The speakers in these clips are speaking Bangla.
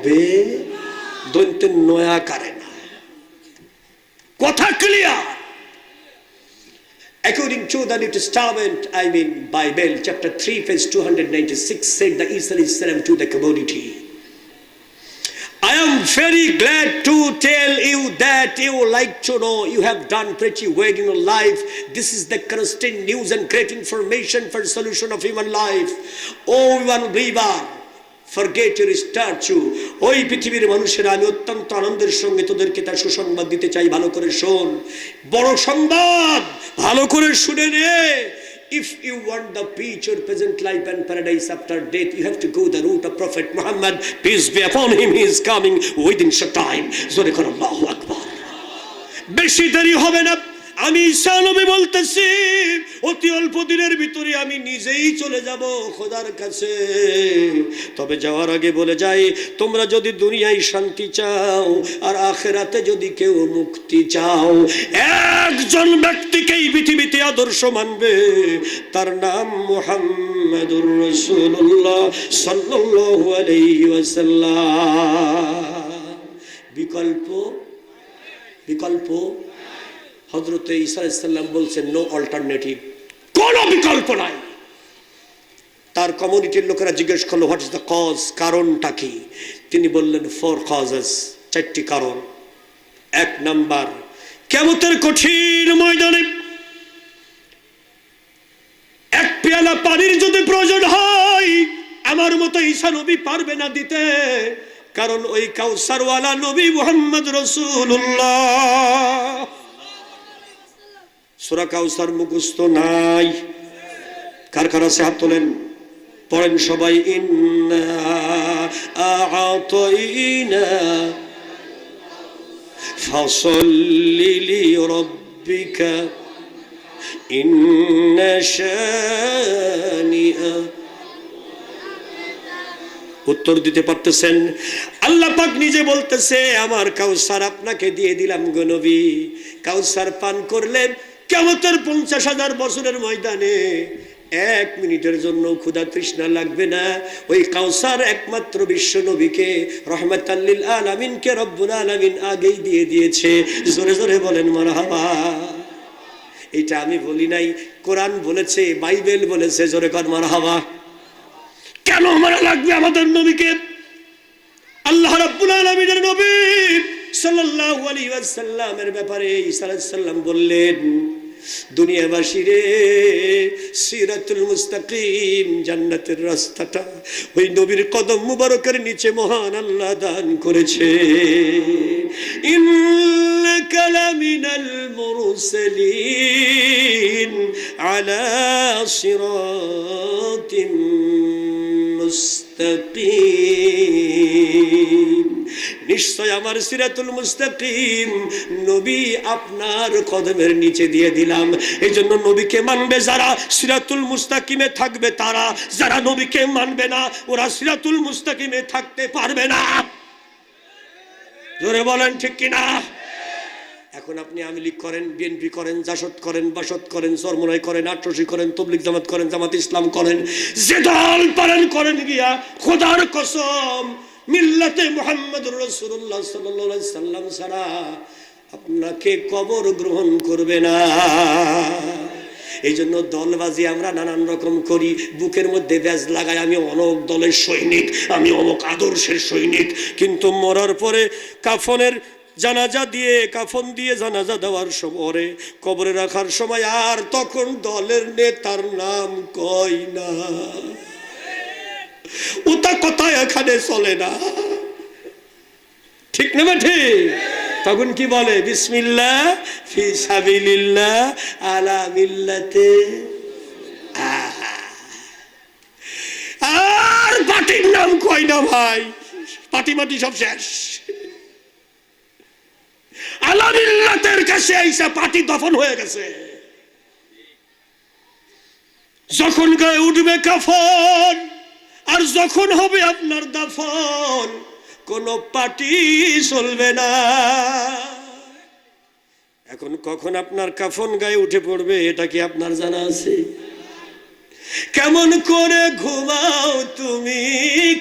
হবে দৈন্তের নয়া কারে না কথা clear According to the New Testament, I mean Bible, chapter 3, verse 296, said the Isa Islam to the community. I am very glad to tell you that you like to know you have done pretty well in your life. This is the constant news and great information for solution of human life. Oh, one believer, forget your statue. ওই পৃথিবীর মানুষেরা আমি অত্যন্ত আনন্দের সঙ্গে তোদেরকে তার সুসংবাদ দিতে চাই ভালো করে শোন বড় সংবাদ ভালো করে শুনে নে If you want the peace or present life and paradise after death, you have to go the route of Prophet Muhammad. Peace be upon him. He is coming within short time. কর আল্লাহু আকবার। বেশি দেরি হবে না আমি নবী বলতেছি, অতি অল্প দিনের ভিতরে আমি নিজেই চলে যাব খোদার কাছে। তবে যাওয়ার আগে বলে যাই, তোমরা যদি দুনিয়ায় শান্তি চাও আর আখেরাতে যদি কেউ মুক্তি চাও, একজন ব্যক্তিকেই পৃথিবীতে আদর্শ মানবে। তার নাম মুহাম্মাদুর রাসূলুল্লাহ সাল্লাল্লাহু আলাইহি বিকল্প? বিকল্প? হজরতে ইসলাম বলছেন নো অল্টারনেটিভ কোন বিকল্প নাই। তার কমিউনিটির লোকেরা জিজ্ঞেস করল হোয়াট ইজ দ্য কজ কারণটা কি? তিনি বললেন ফোর কজেস চারটি কারণ। এক নাম্বার, কেমতের কঠিন ময়দানে এক পেয়ালা পানির যদি প্রয়োজন হয়, আমার মতো ঈশা নবী পারবে না দিতে। কারণ ওই কাউসারওয়ালা নবী মোহাম্মদ রসুল্লাহ সুরা কাউসার মুখস্থ নাই। কার কার হাত তোলেন? পড়েন সবাই, ইন্না আ'তাইনা ফাসাল্লি লিরাব্বিকা ইন্না শানিআ। উত্তর দিতে পারতেছেন। আল্লাহ পাক নিজে বলতেছে, আমার কাউসার আপনাকে দিয়ে দিলাম গো কাউসার পান করলেন কেমতের পঞ্চাশ হাজার বছরের ময়দানে এক মিনিটের জন্য ক্ষুধা তৃষ্ণা লাগবে না। ওই কাউসার একমাত্র বিশ্ব নবীকে রহমত আল্লিল আলামিনকে রব্বুল আলামিন আগেই দিয়ে দিয়েছে। জোরে জোরে বলেন, মারহাবা। এটা আমি বলি নাই, কোরআন বলেছে, বাইবেল বলেছে, জোরে কর, মারহাবা। কেন মারা লাগবে আমাদের নবীকে? আল্লাহ রাব্বুল আলামিনের নবী সাল্লাল্লাহু আলাইহি ওয়াসাল্লামের ব্যাপারে ঈসা আলাইহিস সালাম বললেন দুনিয়াবাসী রে, সিরাতুল মুস্তাকিম, জান্নাতের রাস্তাটা ওই নবীর কদম মুবারকের নিচে মহান আল্লাহ দান করেছে। ইন্নাকা লামিনাল মুরসালিন আলা সিরাতিম মুস্তাকিম। নিশ্চয় আমার সিরাতুল মুস্তাকিম। নবী আপনার কদমের নিচে দিয়ে দিলাম। এই জন্য নবীকে মানবে যারা সিরাতুল মুস্তাকিমে থাকবে তারা। যারা নবীকে মানবে না, ওরা সিরাতুল মুস্তাকিমে থাকতে পারবে না। জোরে বলেন ঠিক কিনা? এখন আপনি আওয়ামী লীগ করেন, বিএনপি করেন, জাসদ করেন, বাসদ করেন সরমনাই করেন, আট্রসি করেন তবলিক জামাত করেন, জামাত ইসলাম করেন। যে দল পারেন করেন গিয়া, খোদার কসম। মিল্লাতে মোহাম্মদ রসুল্লাহ সাল্লাম ছাড়া আপনাকে কবর গ্রহণ করবে না। এই জন্য দলবাজি আমরা নানান রকম করি, বুকের মধ্যে ব্যাজ লাগাই, আমি অনক দলের সৈনিক, আমি অমক আদর্শের সৈনিক। কিন্তু মরার পরে কাফনের জানাজা দিয়ে, কাফন দিয়ে জানাজা দেওয়ার সময়, কবরে রাখার সময় আর তখন দলের নেতার নাম কয় না। এখানে চলে না। ঠিক না ঠিক তখন কি বলে? আলা আর পার্টির নাম কয় না ভাই? পার্টি মাটি সব শেষ। আলামিল্লাতের কাছে এইসা পার্টি দফন হয়ে গেছে। যখন গায়ে উঠবে কাফন আর যখন হবে আপনার দাফন, কোন পার্টি চলবে না। এখন কখন আপনার কাফন গায়ে উঠে পড়বে, এটা কি আপনার জানা আছে? কেমন করে ঘুমাও তুমি,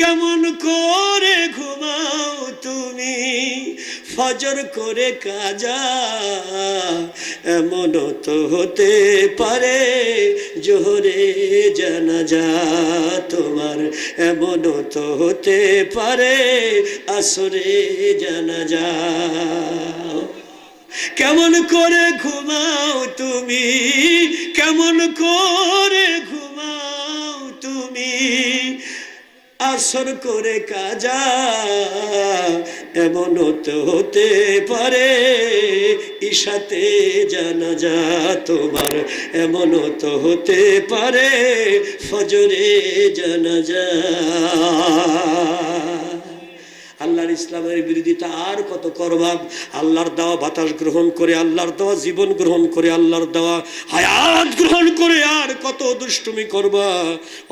কেমন করে ঘুমাও ফজর করে কাজা এমনও তো হতে পারে জোহরে জানাজা তোমার এমনও তো হতে পারে আসরে জানাজা। কেমন করে ঘুমাও তুমি? কেমন করে ঘুমাও তুমি? আসর করে কাজা এমন তো হতে পারে, ঈশাতে জানা যা তোমার। এমন তো হতে পারে, ফজরে জানা যা। আল্লাহর ইসলামের বিরোধিতা আর কত করবাব আল্লাহর দেওয়া বাতাস গ্রহণ করে, আল্লাহর দেওয়া জীবন গ্রহণ করে, আল্লাহর দেওয়া হায়াত গ্রহণ করে আর কত দুষ্টুমি করবা?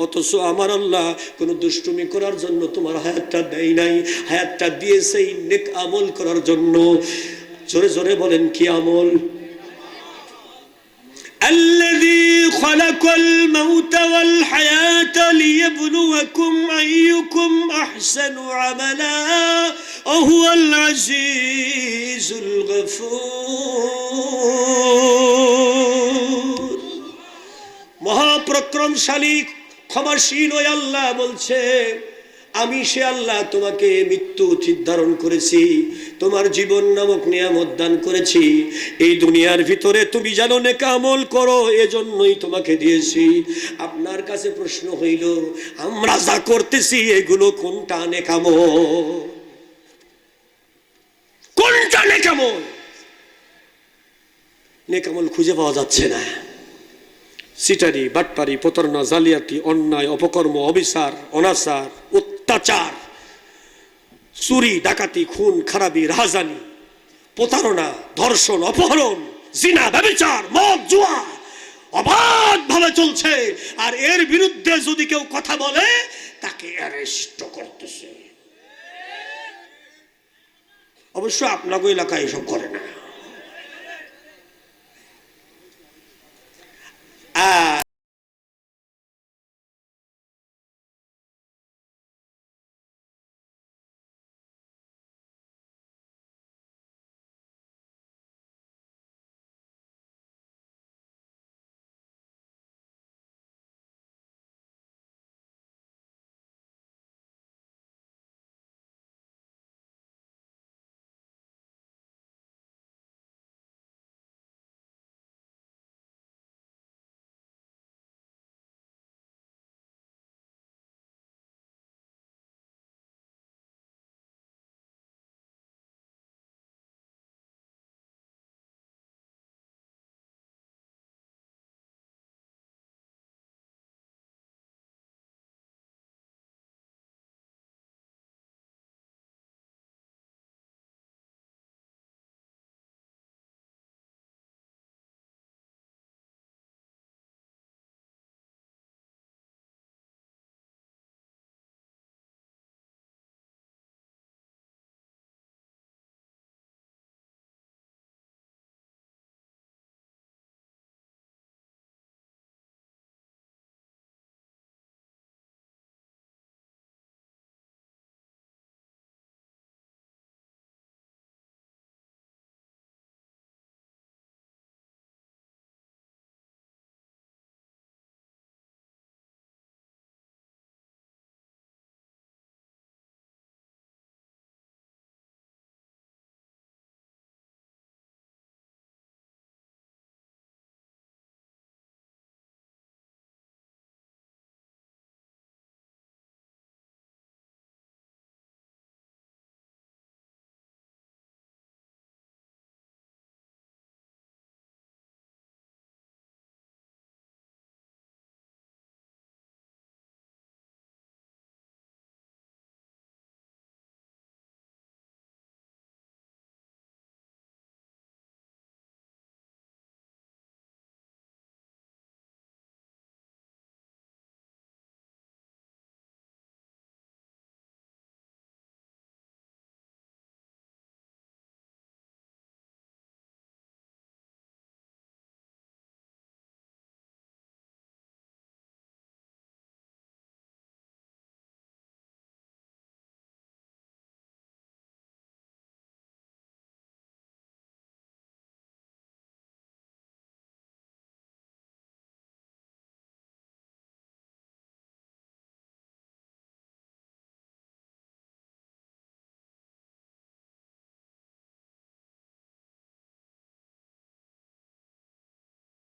অথচ আমার আল্লাহ কোনো দুষ্টুমি করার জন্য তোমার হায়াতটা দেয় নাই। হায়াতটা দিয়েছে নেক আমল করার জন্য। জোরে জোরে বলেন, কি আমল? الذي خلق الموت والحياة ليبلوكم أيكم أحسن عملا وهو العزيز الغفور মহাপ্রক্রমশালী ক্ষমাশীল ওই আল্লাহ বলছে আমি সে আল্লাহ তোমাকে মৃত্যু ধারণ করেছি, তোমার জীবন নামক নিয়ামত দান করেছি। এই দুনিয়ার ভিতরে তুমি যেন নেকামল করো, এজন্যই তোমাকে দিয়েছি। আপনার কাছে প্রশ্ন হইল, আমরা যা করতেছি, এগুলো কোনটা নেকামল? কোনটা নেকামল? নেকামল খুঁজে পাওয়া যাচ্ছে না। সিটারি, বাটপারি, প্রতারণা, জালিয়াতি, অন্যায়, অপকর্ম, অবিচার, অনাচার অত্যাচার, চুরি, ডাকাতি, খুন, খারাপি, রাহাজানি, প্রতারণা, ধর্ষণ, অপহরণ, জিনা, ব্যবচার, মদ, জুয়া অবাধ ভাবে চলছে। আর এর বিরুদ্ধে যদি কেউ কথা বলে, তাকে অ্যারেস্ট করতেছে। অবশ্য আপনাকে এলাকায় এসব করে না।